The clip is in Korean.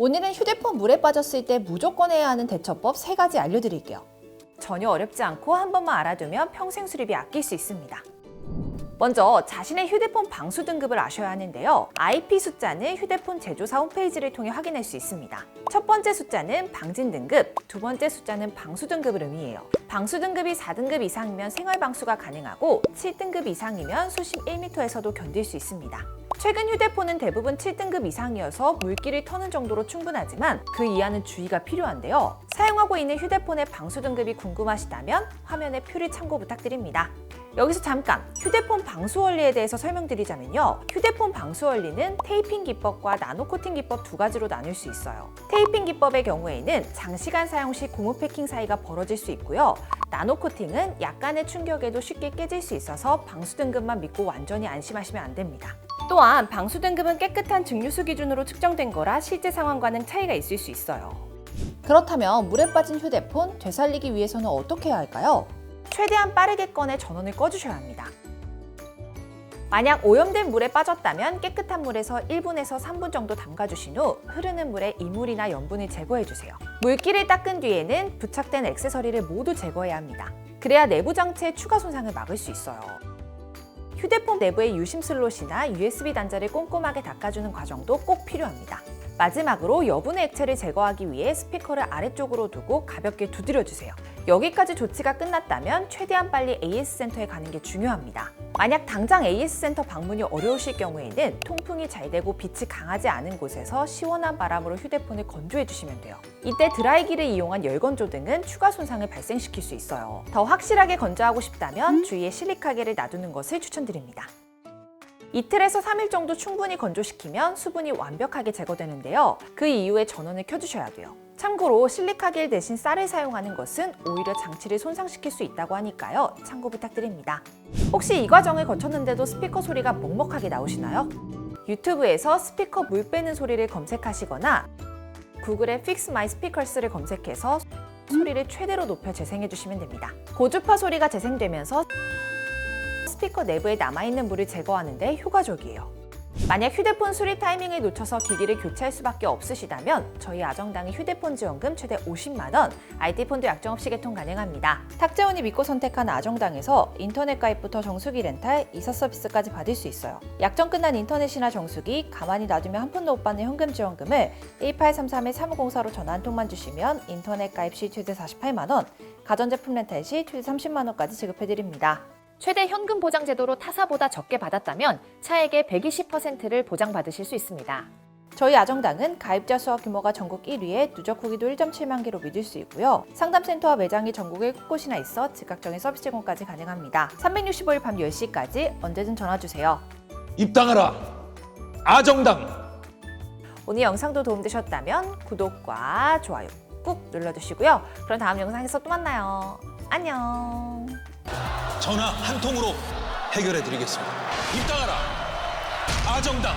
오늘은 휴대폰 물에 빠졌을 때 무조건 해야 하는 대처법 3가지 알려드릴게요. 전혀 어렵지 않고 한 번만 알아두면 평생 수리비 아낄 수 있습니다. 먼저 자신의 휴대폰 방수 등급을 아셔야 하는데요. IP 숫자는 휴대폰 제조사 홈페이지를 통해 확인할 수 있습니다. 첫 번째 숫자는 방진 등급, 두 번째 숫자는 방수 등급을 의미해요. 방수 등급이 4등급 이상이면 생활 방수가 가능하고 7등급 이상이면 수심 1m에서도 견딜 수 있습니다. 최근 휴대폰은 대부분 7등급 이상이어서 물기를 터는 정도로 충분하지만 그 이하는 주의가 필요한데요. 사용하고 있는 휴대폰의 방수 등급이 궁금하시다면 화면의 표를 참고 부탁드립니다. 여기서 잠깐 휴대폰 방수 원리에 대해서 설명드리자면요. 휴대폰 방수 원리는 테이핑 기법과 나노 코팅 기법 두 가지로 나눌 수 있어요. 테이핑 기법의 경우에는 장시간 사용 시 고무 패킹 사이가 벌어질 수 있고요. 나노 코팅은 약간의 충격에도 쉽게 깨질 수 있어서 방수 등급만 믿고 완전히 안심하시면 안 됩니다. 또한 방수 등급은 깨끗한 증류수 기준으로 측정된 거라 실제 상황과는 차이가 있을 수 있어요. 그렇다면 물에 빠진 휴대폰 되살리기 위해서는 어떻게 해야 할까요? 최대한 빠르게 꺼내 전원을 꺼주셔야 합니다. 만약 오염된 물에 빠졌다면 깨끗한 물에서 1분에서 3분 정도 담가주신 후 흐르는 물에 이물이나 염분을 제거해주세요. 물기를 닦은 뒤에는 부착된 액세서리를 모두 제거해야 합니다. 그래야 내부 장치의 추가 손상을 막을 수 있어요. 휴대폰 내부의 유심 슬롯이나 USB 단자를 꼼꼼하게 닦아주는 과정도 꼭 필요합니다. 마지막으로 여분의 액체를 제거하기 위해 스피커를 아래쪽으로 두고 가볍게 두드려주세요. 여기까지 조치가 끝났다면 최대한 빨리 AS 센터에 가는 게 중요합니다. 만약 당장 AS 센터 방문이 어려우실 경우에는 통풍이 잘 되고 빛이 강하지 않은 곳에서 시원한 바람으로 휴대폰을 건조해 주시면 돼요. 이때 드라이기를 이용한 열건조 등은 추가 손상을 발생시킬 수 있어요. 더 확실하게 건조하고 싶다면 주위에 실리카게를 놔두는 것을 추천드립니다. 이틀에서 3일 정도 충분히 건조시키면 수분이 완벽하게 제거되는데요. 그 이후에 전원을 켜주셔야 돼요. 참고로 실리카겔 대신 쌀을 사용하는 것은 오히려 장치를 손상시킬 수 있다고 하니까요. 참고 부탁드립니다. 혹시 이 과정을 거쳤는데도 스피커 소리가 먹먹하게 나오시나요? 유튜브에서 스피커 물 빼는 소리를 검색하시거나 구글에 Fix My Speakers를 검색해서 소리를 최대로 높여 재생해 주시면 됩니다. 고주파 소리가 재생되면서 스피커 내부에 남아있는 물을 제거하는데 효과적이에요. 만약 휴대폰 수리 타이밍을 놓쳐서 기기를 교체할 수밖에 없으시다면 저희 아정당의 휴대폰 지원금 최대 50만 원, IT폰도 약정 없이 개통 가능합니다. 탁재훈이 믿고 선택한 아정당에서 인터넷 가입부터 정수기 렌탈, 이사 서비스까지 받을 수 있어요. 약정 끝난 인터넷이나 정수기, 가만히 놔두면 한 푼도 못 받는 현금 지원금을 1833-3504로 전화 한 통만 주시면 인터넷 가입 시 최대 48만 원, 가전제품 렌탈 시 최대 30만 원까지 지급해드립니다. 최대 현금 보장 제도로 타사보다 적게 받았다면 차액의 120%를 보장받으실 수 있습니다. 저희 아정당은 가입자 수와 규모가 전국 1위에 누적 후기도 1.7만 개로 믿을 수 있고요. 상담센터와 매장이 전국에 곳곳이나 있어 즉각적인 서비스 제공까지 가능합니다. 365일 밤 10시까지 언제든 전화 주세요. 입당하라 아정당 오늘 영상도 도움되셨다면 구독과 좋아요 꾹 눌러주시고요. 그럼 다음 영상에서 또 만나요. 안녕. 전화 한 통으로 해결해 드리겠습니다. 입당하라. 아정당